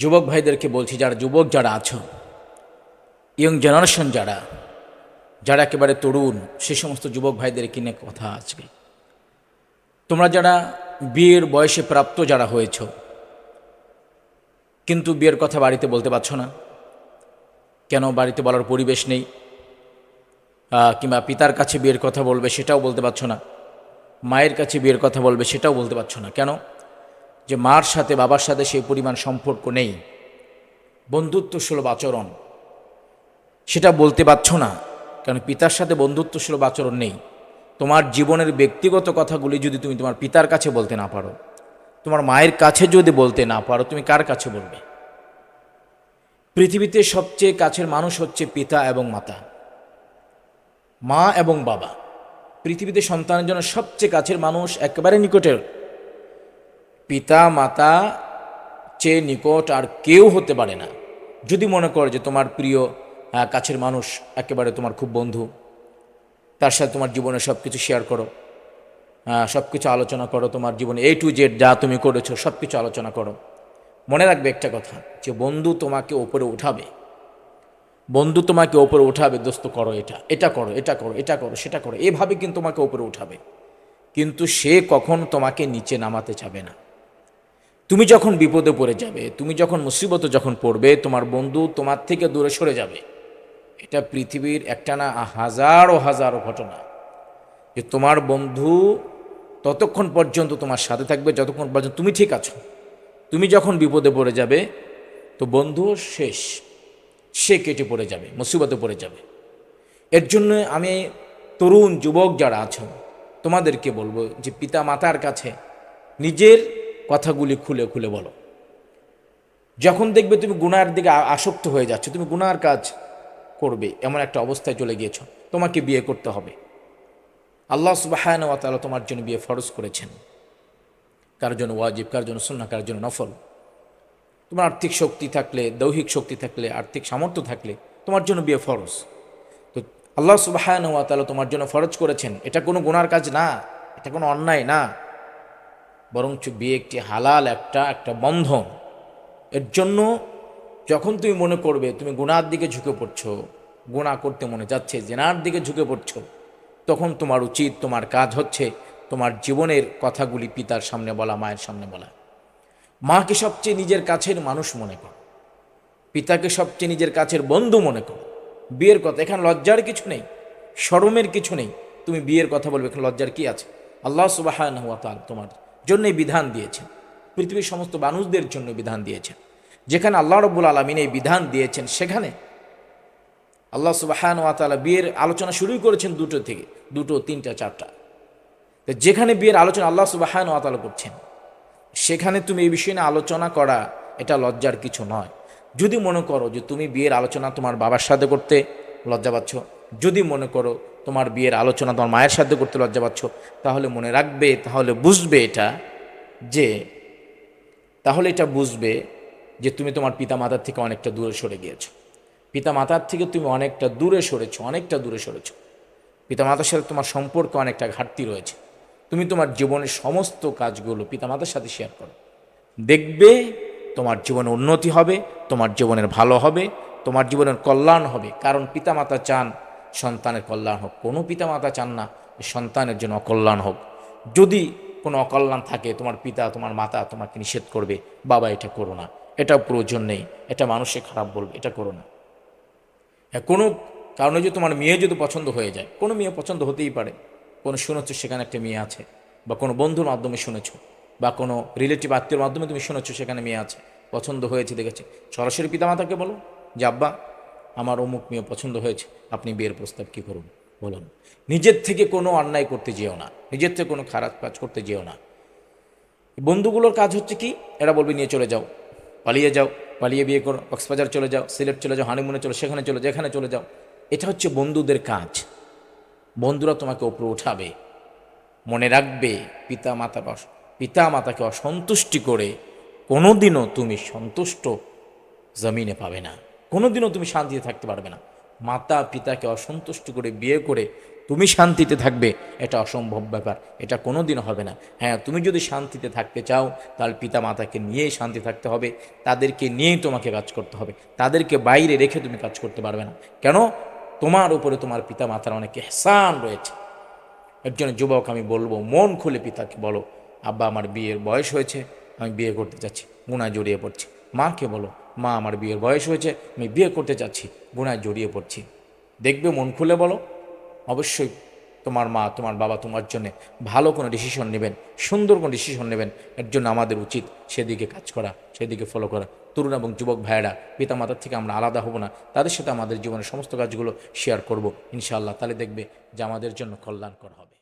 যুবক ভাইদেরকে বলছি, যারা যুবক, যারা আছো ইয়ং জেনারেশন যারা যারা একেবারে তরুণ, সে সমস্ত যুবক ভাইদের কিনে কথা আজকে তোমরা যারা বিয়ের বয়সে প্রাপ্ত যারা হয়েছ, কিন্তু বিয়ের কথা বাড়িতে বলতে পারছ না, কেন বাড়িতে বলার পরিবেশ নেই? কিংবা পিতার কাছে বিয়ের কথা বলবে সেটাও বলতে পারছ না, মায়ের কাছে বিয়ের কথা বলবে সেটাও বলতে পারছ না, কেন? যে মার সাথে, বাবার সাথে সেই পরিমাণ সম্পর্ক নেই। বন্ধুত্ব সুলভ আচরণ। সেটা বলতে পারছ না, কারণ পিতার সাথে বন্ধুত্ব সুলভ আচরণ নেই। তোমার জীবনের ব্যক্তিগত কথাগুলি যদি তুমি তোমার পিতার কাছে বলতে না পারো, তোমার মায়ের কাছে যদি বলতে না পারো, তুমি কার কাছে বলবে? পৃথিবীতে সবচেয়ে কাছের মানুষ হচ্ছে পিতা এবং মাতা। মা এবং বাবা। পৃথিবীতে সন্তানের জন্য সবচেয়ে কাছের মানুষ একেবারে নিকটের পিতা মাতা চেয়ে নিকট আর কেউ হতে পারে না। যদি মনে করো যে তোমার প্রিয় কাছের মানুষ একেবারে তোমার খুব বন্ধু, তার সাথে তোমার জীবনে সব কিছু শেয়ার করো সব কিছু আলোচনা করো, তোমার জীবনে এ টু জেড যা তুমি করেছ সব কিছু আলোচনা করো। মনে রাখবে একটা কথা, যে বন্ধু তোমাকে ওপরে উঠাবে। বন্ধু তোমাকে ওপরে উঠাবে, দোস্ত, করো এটা এটা করো এটা করো এটা করো, সেটা করো, এভাবে কিন্তু তোমাকে ওপরে উঠাবে। কিন্তু সে কখন তোমাকে নিচে নামাতে চাবে না। তুমি যখন বিপদে পড়ে যাবে, তুমি যখন মুসিবতে যখন পড়বে, তোমার বন্ধু তোমার থেকে দূরে সরে যাবে। এটা পৃথিবীর একটা না হাজারো হাজারো ঘটনা। যে তোমার বন্ধু ততক্ষণ পর্যন্ত তোমার সাথে থাকবে, যতক্ষণ পর্যন্ত তুমি ঠিক আছো। তুমি যখন বিপদে পড়ে যাবে, তো বন্ধু শেষ। সে কেটে পড়ে যাবে, মুসিবতে পড়ে যাবে। এর জন্য আমি তরুণ যুবক যারা আছো, তোমাদেরকে বলব যে পিতা মাতার কাছে নিজের কথাগুলি খুলে খুলে বলো। যখন দেখবে তুমি গুনার দিকে আসক্ত হয়ে যাচ্ছ, তুমি গুনার কাজ করবে, এমন একটা অবস্থায় চলে গিয়েছ, তোমাকে বিয়ে করতে হবে। আল্লাহ সুবাহান তাআলা তোমার জন্য বিয়ে ফরজ করেছেন। কার জন্য ওয়াজিব, কার জন্য সুন্না কার জন্য নফল? তোমার আর্থিক শক্তি থাকলে, দৈহিক শক্তি থাকলে, আর্থিক সামর্থ্য থাকলে তোমার জন্য বিয়ে ফরজ। তো আল্লাহ সুবাহান তাআলা তোমার জন্য ফরজ করেছেন, এটা কোনো গুনার কাজ না, এটা কোনো অন্যায় না। বরঞ্চ বিয়ে একটি হালাল, একটা একটা বন্ধন। এর জন্য যখন তুমি মনে করবে, তুমি গুনার দিকে ঝুঁকে পড়ছো গুণা করতে মনে যাচ্ছে, জেনার দিকে ঝুঁকে পড়ছো, তখন তোমার উচিত, তোমার কাজ হচ্ছে তোমার জীবনের কথাগুলি পিতার সামনে বলা, মায়ের সামনে বলা। মাকে সবচেয়ে নিজের কাছের মানুষ মনে করো। পিতাকে সবচেয়ে নিজের কাছের বন্ধু মনে করো। বিয়ের কথা, এখানে লজ্জার কিছু নেই, শরমের কিছু নেই। তুমি বিয়ের কথা বলবে, এখানে লজ্জার কি আছে? আল্লাহ সুবাহ তোমার জন্যই বিধান দিয়েছেন। পৃথিবীর সমস্ত মানুষদের জন্য বিধান দিয়েছেন। যেখানে আল্লাহ রব্বুল আলমিন এই বিধান দিয়েছেন, সেখানে আল্লাহ সুবাহান ওয়াতালা বিয়ের আলোচনা শুরুই করেছেন দুটো থেকে, দুটো, তিনটা, চারটা। তো যেখানে বিয়ের আলোচনা আল্লাহ সুবাহান ওয়াতালা করছেন, সেখানে তুমি এই বিষয়ে নিয়ে আলোচনা করা, এটা লজ্জার কিছু নয়। যদি মনে করো যে তুমি বিয়ের আলোচনা তোমার বাবার সাথে করতে লজ্জা পাচ্ছ যদি মনে করো তোমার বিয়ের আলোচনা তোমার মায়ের সাথে করতে লজ্জা পাচ্ছ, তাহলে মনে রাখবে, তাহলে বুঝবে এটা যে, তাহলে এটা বুঝবে যে তুমি তোমার পিতা মাতার থেকে অনেকটা দূরে সরে গিয়েছো। পিতা মাতার থেকে তুমি অনেকটা দূরে সরেছো, অনেকটা দূরে সরেছো। পিতা মাতার সাথে তোমার সম্পর্ক অনেকটা ঘাটতি রয়েছে। তুমি তোমার জীবনের সমস্ত কাজগুলো পিতা মাতার সাথে শেয়ার করো। দেখবে তোমার জীবনে উন্নতি হবে, তোমার জীবনের ভালো হবে, তোমার জীবনের কল্যাণ হবে, কারণ পিতামাতা চান সন্তানের কল্যাণ হোক। কোনো পিতামাতা চান না সন্তানের জন্য অকল্যাণ হোক। যদি কোনো অকল্যাণ থাকে, তোমার পিতা, তোমার মাতা তোমাকে নিষেধ করবে, বাবা এটা করো না। এটা প্রয়োজন নেই। এটা মানুষে খারাপ বলবে, এটা করো না। হ্যাঁ কোনো কারণে যদি তোমার মেয়ে যদি পছন্দ হয়ে যায়, কোনো মেয়ে পছন্দ হতেই পারে। কোনো শুনেছ সেখানে একটা মেয়ে আছে, বা কোনো বন্ধুর মাধ্যমে শুনেছ, বা কোনো রিলেটিভ আত্মীয়র মাধ্যমে তুমি শুনেছ সেখানে মেয়ে আছে, পছন্দ হয়েছে, দেখেছে। সরাসরি পিতামাতাকে বলো যে, আব্বা আমার অমুক মেয়ে পছন্দ হয়েছে, আপনি বিয়ের প্রস্তাব কী করুন? বলুন। নিজের থেকে কোনো অন্যায় করতে যেও না। নিজের থেকে কোনো খারাপ কাজ করতে যেও না। বন্ধুগুলোর কাজ হচ্ছে কি? এরা বলবে, নিয়ে চলে যাও। পালিয়ে যাও। পালিয়ে বিয়ে করো। কক্সবাজার চলে যাও। সিলেট চলে যাও। হানিমুনে চলো। সেখানে চলে। যাও এখানে চলে যাও। এটা হচ্ছে বন্ধুদের কাজ। বন্ধুরা তোমাকে ওপরে উঠাবে, মনে রাখবে পিতা মাতা পিতা মাতাকে অসন্তুষ্টি করে কোনোদিনও তুমি সন্তুষ্ট জমিনে পাবে না। কোনোদিনও তুমি শান্তিতে থাকতে পারবে না। মাতা পিতাকে অসন্তুষ্ট করে, বিয়ে করে তুমি শান্তিতে থাকবে, এটা অসম্ভব ব্যাপার, এটা কোনো দিন হবে না। হ্যাঁ তুমি যদি শান্তিতে থাকতে চাও, তাহলে পিতা মাতাকে নিয়েই শান্তি থাকতে হবে, তাদেরকে নিয়েই তোমাকে কাজ করতে হবে, তাদেরকে বাইরে রেখে তুমি কাজ করতে পারবে না। কেন? তোমার উপরে তোমার পিতা মাতার অনেক এহসান রয়েছে। একজন যুবক, আমি বলব, মন খুলে পিতাকে বলো, আব্বা, আমার বিয়ের বয়স হয়েছে, আমি বিয়ে করতে চাচ্ছি গুণায় জড়িয়ে পড়ছি। মাকে বলো মা আমার বিয়ের বয়স হয়েছে, আমি বিয়ে করতে চাচ্ছি গুণায় জড়িয়ে পড়ছি। দেখবে মন খুলে বলো। অবশ্যই তোমার মা, তোমার বাবা তোমার জন্য ভালো কোনো ডিসিশন নেবেন, সুন্দর কোনো ডিসিশন নেবেন। এর জন্য আমাদের উচিত সেদিকে কাজ করা, সেদিকে ফলো করা। তরুণ এবং যুবক ভাইয়েরা, পিতামাতার থেকে আমরা আলাদা হব না। তাদের সাথে আমাদের জীবনের সমস্ত কাজগুলো শেয়ার করব, ইনশাআল্লাহ। তাহলে দেখবে যে আমাদের জন্য কল্যাণকর হবে।